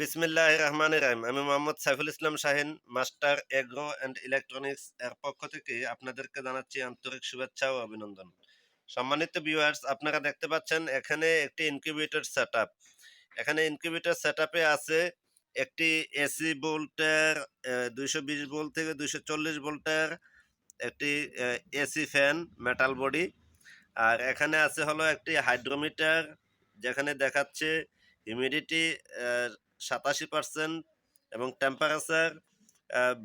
বিসমিল্লাহ রহমান রাহিম। আমি Mohammad Saiful Islam Shahin, master agro and electronics এর পক্ষ থেকে আপনাদেরকে জানাচ্ছি আন্তরিক শুভেচ্ছা ও অভিনন্দন। সম্মানিত ভিউয়ার্স, আপনারা দেখতে পাচ্ছেন এখানে একটি ইনকিউবেটর সেট এখানে ইনকিউবেটর সেট আছে একটি এসি ভোল্টের দুইশো বিশ ভোল্ট থেকে দুইশো চল্লিশ ভোল্টের একটি এসি ফ্যান মেটাল বডি আর এখানে আছে হলো একটি হাইড্রোমিটার যেখানে দেখাচ্ছে হিউমিডিটি সাতাশি পার্সেন্ট এবং টেম্পারেচার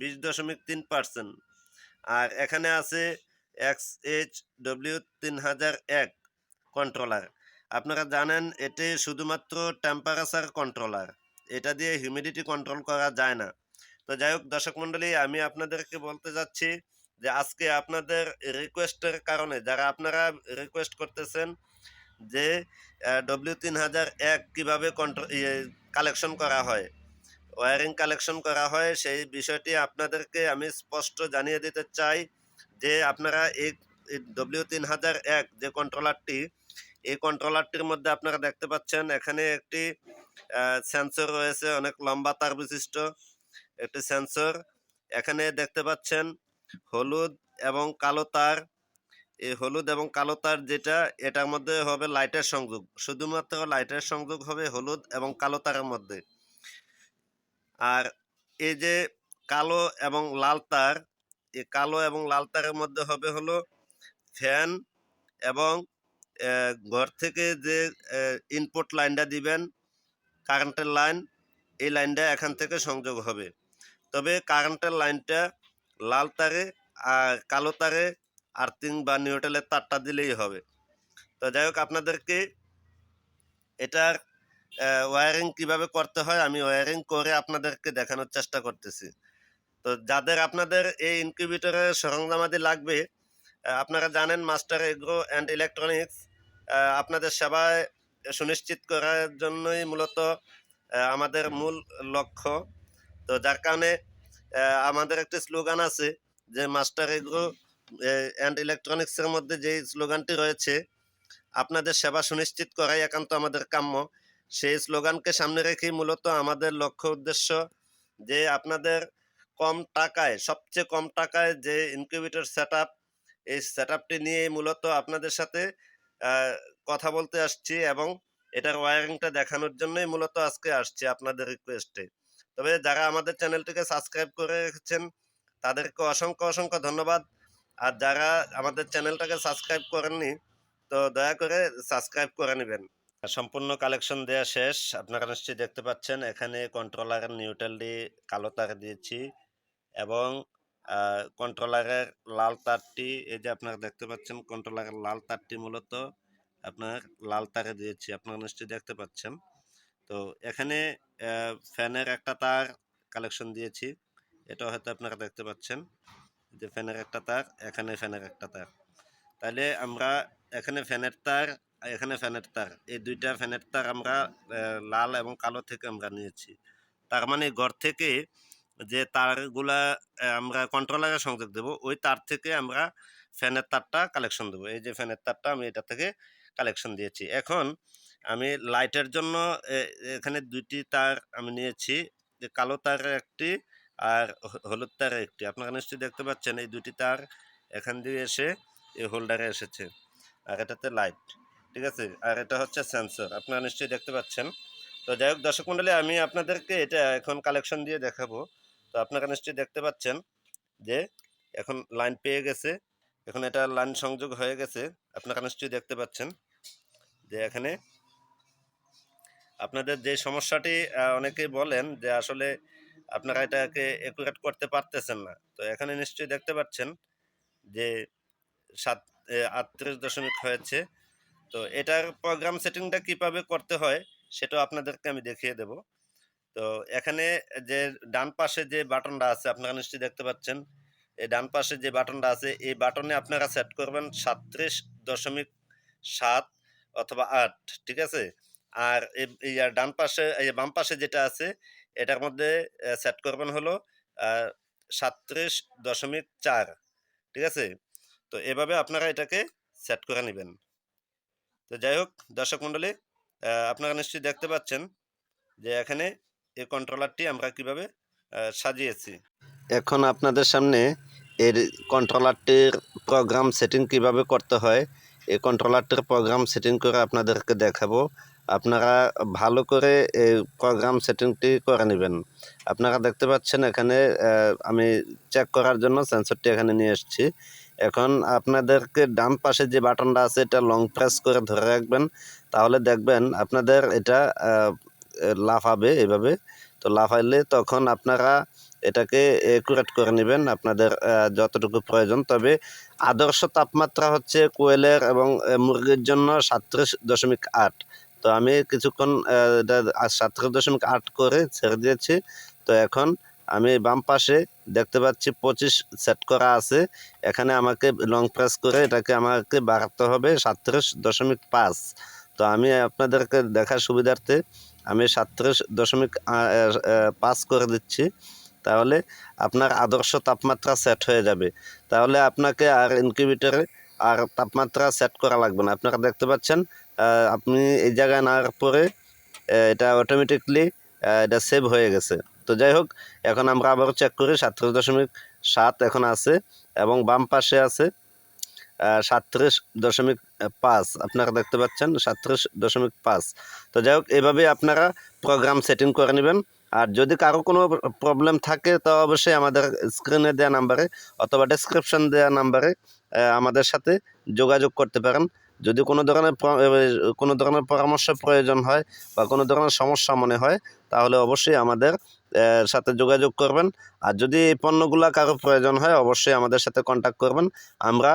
বিশ দশমিক তিন পার্সেন্ট আর এখানে আছে এক্স এইচ ডব্লিউ তিন হাজার এক কন্ট্রোলার আপনারা জানেন এটি শুধুমাত্র টেম্পারেচার কন্ট্রোলার এটা দিয়ে হিউমিডিটি কন্ট্রোল করা যায় না। তো যাই হোক, দর্শক মণ্ডলী, আমি আপনাদেরকে বলতে যাচ্ছি যে আজকে আপনাদের রিকোয়েস্টের কারণে, যারা আপনারা রিকোয়েস্ট করতেছেন যে ডব্লিউ তিন হাজার এক কীভাবে কন্ট্রোল কালেকশন করা হয়। ওয়ারিং কালেকশন করা হয়, সেই বিষয়টি আপনাদেরকে আমি স্পষ্ট জানিয়ে দিতে চাই যে আপনারা এই ডব্লিউ তিন হাজার এক যে কন্ট্রোলারটি এই কন্ট্রোলারটির মধ্যে আপনারা দেখতে পাচ্ছেন এখানে একটি সেন্সর রয়েছে, অনেক লম্বা তার বিশিষ্ট একটি সেন্সর এখানে দেখতে পাচ্ছেন হলুদ এবং কালো তার। এই হলুদ এবং কালো তার যেটা, এটার মধ্যে হবে লাইটের সংযোগ। শুধুমাত্র লাইটের সংযোগ হবে হলুদ এবং কালো তারের মধ্যে। আর এই যে কালো এবং লাল তার এই কালো এবং লাল তারের মধ্যে হবে হলো ফ্যান এবং ঘর থেকে যে ইনপুট লাইনটা দিবেন কারেন্টের লাইন এই লাইনটা এখান থেকে সংযোগ হবে। তবে কারেন্টের লাইনটা লাল তারে আর কালো তারে আর্থিং বা নিউট্রালের তারটা দিলেই হবে। তো যাই হোক, আপনাদেরকে এটার ওয়ারিং কীভাবে করতে হয়, আমি ওয়ারিং করে আপনাদেরকে দেখানোর চেষ্টা করতেছি। তো যাদের আপনাদের এই ইনকিউবেটরের সরঞ্জামাদি লাগবে আপনারা জানেন মাস্টার এগ্রো অ্যান্ড ইলেকট্রনিক্স আপনাদের সেবায় সুনিশ্চিত করার জন্যই মূলত আমাদের মূল লক্ষ্য। তো যার কারণে আমাদের একটি স্লোগান আছে যে মাস্টার এগ্রো অ্যান্ড ইলেকট্রনিক্সের মধ্যে যে স্লোগানটি রয়েছে, আপনাদের সেবা সুনিশ্চিত করাই একান্ত আমাদের কাম্য। সেই স্লোগানকে সামনে রেখেই মূলত আমাদের লক্ষ্য উদ্দেশ্য যে আপনাদের কম টাকায়, সবচেয়ে কম টাকায় যে ইনকিউবেটর সেট এই সেট আপটি নিয়ে মূলত আপনাদের সাথে কথা বলতে আসছি এবং এটার ওয়ারিংটা দেখানোর জন্যই মূলত আজকে আসছি আপনাদের রিকোয়েস্টে তবে যারা আমাদের চ্যানেলটিকে সাবস্ক্রাইব করে রেখেছেন, তাদেরকে অসংখ্য অসংখ্য ধন্যবাদ। আর যারা আমাদের চ্যানেলটাকে সাবস্ক্রাইব করেননি, তো দয়া করে সাবস্ক্রাইব করে নেবেন। সম্পূর্ণ কালেকশন দেওয়া শেষ। আপনারা নিশ্চয়ই দেখতে পাচ্ছেন, এখানে কন্ট্রোলারের নিউট্রালটি কালো তার দিয়েছি এবং কন্ট্রোলারের লাল তারটি, এই যে আপনারা দেখতে পাচ্ছেন কন্ট্রোলারের লাল তারটি মূলত আপনার লাল তারে দিয়েছি। আপনারা নিশ্চয়ই দেখতে পাচ্ছেন। তো এখানে ফ্যানের একটা তার কালেকশন দিয়েছি। এটা হয়তো আপনারা দেখতে পাচ্ছেন। যে ফ্যানের একটা তার, এখানে ফ্যানের একটা তার। তাহলে আমরা এখানে ফ্যানের তার, এখানে ফ্যানের তার, এই দুইটা ফ্যানের তার আমরা লাল এবং কালো থেকে আমরা নিয়েছি। তার মানে ঘর থেকে যে তারগুলা আমরা কন্ট্রোলারে সংযোগ দেব, ওই তার থেকে আমরা ফ্যানের তারটা কালেকশন দেবো। এই যে ফ্যানের তারটা, আমি এটা থেকে কালেকশন দিয়েছি। এখন আমি লাইটের জন্য এখানে দুইটি তার আমি নিয়েছি। যে কালো তারের একটি আর হলুদ তারের একটি। আপনারা নিশ্চয়ই দেখতে পাচ্ছেন এই দুটি তার এখান দিয়ে এসে এই হোল্ডারে এসেছে। আর এটাতে লাইট, ঠিক আছে? আর এটা হচ্ছে সেন্সর, আপনারা নিশ্চয়ই দেখতে পাচ্ছেন। তো যাই হোক, দর্শক মণ্ডলী আমি আপনাদেরকে এটা এখন কালেকশন দিয়ে দেখাবো। তো আপনারা নিশ্চয়ই দেখতে পাচ্ছেন যে এখন লাইন পেয়ে গেছে। এখন এটা লাইন সংযোগ হয়ে গেছে। আপনারা নিশ্চয়ই দেখতে পাচ্ছেন যে এখানে আপনাদের যে সমস্যাটি অনেকেই বলেন যে আসলে আপনারা এটাকে একুরেট করতে পারতেছেন না। তো এখানে নিশ্চয়ই দেখতে পাচ্ছেন যে সাত আটত্রিশ দশমিক হয়েছে। তো এটার প্রোগ্রাম সেটিংটা কীভাবে করতে হয় সেটাও আপনাদেরকে আমি দেখিয়ে দেব। তো এখানে যে ডান পাশে যে বাটনটা আছে, আপনারা নিশ্চয়ই দেখতে পাচ্ছেন, এই ডান পাশে যে বাটনটা আছে, এই বাটনে আপনারা সেট করবেন সাতত্রিশ দশমিক সাত অথবা আট, ঠিক আছে? আর এই ডান পাশে, এই বাম পাশে যেটা আছে এটার মধ্যে সেট করবেন হলো সাতত্রিশ দশমিক চার, ঠিক আছে? তো এভাবে আপনারা এটাকে সেট করে নেবেন। তো যাই হোক, দর্শক মণ্ডলী আপনারা নিশ্চয়ই দেখতে পাচ্ছেন যে এখানে এই কন্ট্রোলারটি আমরা কীভাবে সাজিয়েছি। এখন আপনাদের সামনে এর কন্ট্রোলারটির প্রোগ্রাম সেটিং কীভাবে করতে হয়, এই কন্ট্রোলারটির প্রোগ্রাম সেটিং করে আপনাদেরকে দেখাবো। আপনারা ভালো করে এই প্রোগ্রাম সেটিংটি করে নেবেন। আপনারা দেখতে পাচ্ছেন এখানে আমি চেক করার জন্য সেন্সরটি এখানে নিয়ে এসেছি। এখন আপনাদেরকে ডান পাশে যে বাটনটা আছে, এটা লং প্রেস করে ধরে রাখবেন। তাহলে দেখবেন আপনাদের এটা লাফাবে এভাবে। তো লাফাইলে তখন আপনারা এটাকে একুরেট করে নেবেন আপনাদের যতটুকু প্রয়োজন। তবে আদর্শ তাপমাত্রা হচ্ছে কোয়েলের এবং মুরগির জন্য সাতত্রিশ দশমিক আট। তো আমি কিছুক্ষণ সাতত্রিশ দশমিক আট করে ছেড়ে দিয়েছি। তো এখন আমি বাম পাশে দেখতে পাচ্ছি পঁচিশ সেট করা আছে। এখানে আমাকে লং প্রেস করে এটাকে আমাকে বাড়াতে হবে সাতত্রিশ দশমিক পাঁচ। তো আমি আপনাদেরকে দেখার সুবিধার্থে আমি সাতত্রিশ দশমিক পাঁচ করে দিচ্ছি। তাহলে আপনার আদর্শ তাপমাত্রা সেট হয়ে যাবে। তাহলে আপনাকে আর ইনকিউবেটরে আর তাপমাত্রা সেট করা লাগবে না। আপনারা দেখতে পাচ্ছেন আপনি এই জায়গায় নেওয়ার পরে এটা অটোমেটিকলি এটা সেভ হয়ে গেছে। তো যাই হোক, এখন আমরা আবারও চেক করি, সাতত্রিশ দশমিক সাত এখন আছে এবং বাম পাশে আছে সাতত্রিশ দশমিক পাঁচ। আপনারা দেখতে পাচ্ছেন, সাতত্রিশ দশমিক পাঁচ। তো যাই হোক এভাবে আপনারা প্রোগ্রাম সেটিং করে নেবেন। আর যদি কারও কোনো প্রবলেম থাকে, তো অবশ্যই আমাদের স্ক্রিনে দেওয়া নাম্বারে অথবা ডেসক্রিপশন দেওয়া নাম্বারে আমাদের সাথে যোগাযোগ করতে পারেন। যদি কোনো ধরনের কোনো ধরনের পরামর্শ প্রয়োজন হয় বা কোনো ধরনের সমস্যা মনে হয়, তাহলে অবশ্যই আমাদের সাথে যোগাযোগ করবেন। আর যদি এই পণ্যগুলো কারও প্রয়োজন হয়, অবশ্যই আমাদের সাথে কন্ট্যাক্ট করবেন। আমরা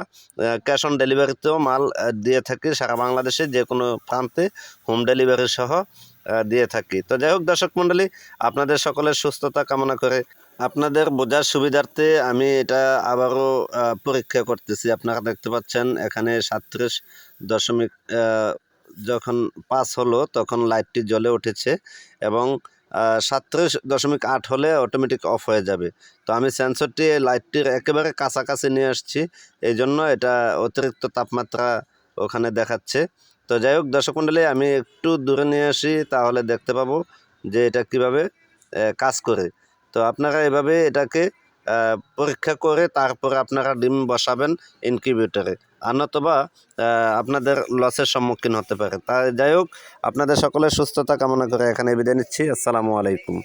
ক্যাশ অন ডেলিভারিতেও মাল দিয়ে থাকি সারা বাংলাদেশে যে কোনো প্রান্তে হোম ডেলিভারি সহ দিয়ে থাকি। তো যাই হোক দর্শক মণ্ডলী, আপনাদের সকলের সুস্থতা কামনা করে আপনাদের বোঝার সুবিধার্থে আমি এটা আবারও পরীক্ষা করতেছি। আপনারা দেখতে পাচ্ছেন, এখানে সাতত্রিশ দশমিক যখন পাস হলো, তখন লাইটটি জ্বলে উঠেছে এবং সাতত্রিশ দশমিক আট হলে অটোমেটিক অফ হয়ে যাবে। তো আমি সেন্সরটি লাইটটির একেবারে কাছাকাছি নিয়ে আসছি এই জন্য এটা অতিরিক্ত তাপমাত্রা ওখানে দেখাচ্ছে। তো যাই হোক, দর্শক মণ্ডলী আমি একটু দূরে নিয়ে আসি, তাহলে দেখতে পাবো যে এটা কীভাবে কাজ করে। তো আপনারা এভাবে এটাকে পরীক্ষা করে তারপরে আপনারা ডিম বসাবেন ইনকিউবেটরে। নতবা আপনাদের লসের সম্মুখীন হতে পারে। তাই যাই হোক, আপনাদের সকলের সুস্থতা কামনা করে এখানে বিদায় নিচ্ছি। আসসালামু আলাইকুম।